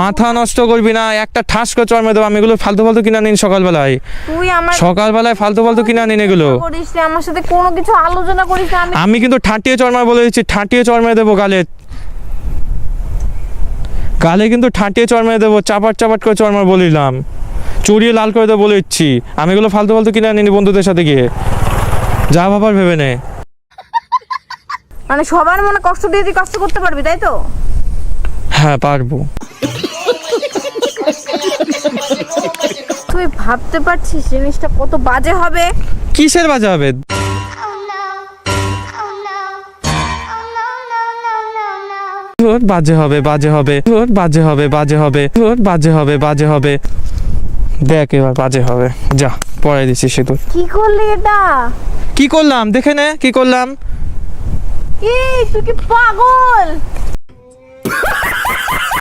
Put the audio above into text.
মাথা নষ্ট করবি না একটা ঠাস করে চড় মেরে দেবো আমি এগুলো ফালতু ফালতু কিনে নিন সকালবেলায়। তুই আমার সকালবেলায় ফালতু ফালতু কিনে নিন এগুলো। করিস না, আমার সাথে কোনো কিছু আলোচনা করিস না, আমি আমি কিন্তু ঠাঁটিয়ে চড় মার বলে দিচ্ছি ঠাঁটিয়ে চড় মেরে দেবো গালে। গালে কিন্তু ঠাঁটিয়ে চড় মেরে দেবো চাপাট চাপাট করে চড় মার বলিলাম। চড়িয়ে লাল করে দেবো বলে দিচ্ছি। আমি এগুলো ফালতু ফালতু কিনা নিনি বন্ধুদের সাথে গিয়ে। যা ভাবার ভেবে নে। মানে সবার মনে কষ্ট দিয়ে তুই কষ্ট করতে পারবি তাই তো? হ্যাঁ পারব। তুই ভাবতে পারছিস জিনিসটা কত বাজে হবে? কিসের বাজে হবে. ধুর, বাজে হবে বাজে হবে। ধুর, বাজে হবে বাজে হবে। ধুর, বাজে হবে বাজে হবে। দেখ এবার বাজে হবে। যা পড়াই দিচ্ছি সিঁদুর কি করলি এটা? কি করলাম? দেখে নে কি করলাম? এই তুই কি পাগল?